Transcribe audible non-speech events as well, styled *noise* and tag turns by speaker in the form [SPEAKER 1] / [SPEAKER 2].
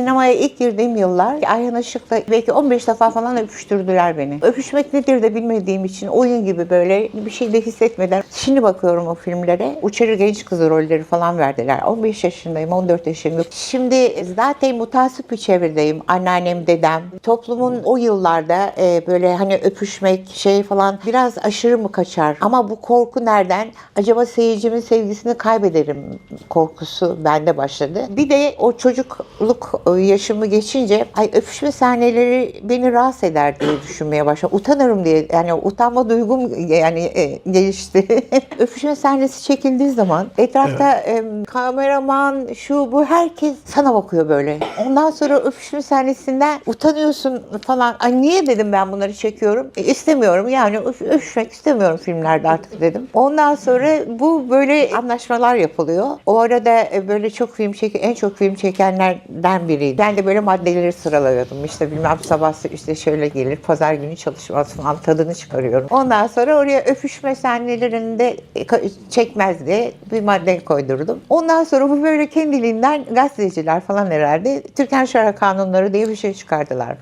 [SPEAKER 1] sinemaya ilk girdiğim yıllar Ayhan Işık'la belki 15 defa falan öpüştürdüler beni. Öpüşmek nedir de bilmediğim için oyun gibi böyle bir şey de hissetmeden. Şimdi bakıyorum o filmlere. Uçarı genç kızı rolleri falan verdiler. 15 yaşındayım, 14 yaşındayım. Şimdi zaten mutasip bir çevredeyim. Anneannem, dedem. Toplumun o yıllarda e, böyle hani öpüşmek şey falan biraz aşırı mı kaçar? Ama bu korku nereden? Acaba seyircimin sevgisini kaybederim korkusu bende başladı. Bir de o çocukluk yaşımı geçince ay öpüşme sahneleri beni rahatsız eder diye düşünmeye başladım. Utanırım diye yani utanma duygum yani e, gelişti. *laughs* öpüşme sahnesi çekildiği zaman etrafta e, kameraman şu bu herkes sana bakıyor böyle. Ondan sonra öpüşme sahnesinden utanıyorsun falan. Ay niye dedim ben bunları çekiyorum? E, istemiyorum yani öp- öpüşmek istemiyorum filmlerde artık dedim. Ondan sonra bu böyle anlaşmalar yapılıyor. O arada e, böyle çok film çek en çok film çekenlerden biriydi. Ben de böyle maddeleri sıralıyordum. İşte bilmem sabah işte şöyle gelir, pazar günü çalışmaz falan tadını çıkarıyorum. Ondan sonra oraya öpüşme sahnelerinde e, çekmez diye bir madde koydurdum. Ondan sonra bu böyle kendiliğinden gazeteciler falan herhalde Türkan Şara Kanunları diye bir şey çıkardılar.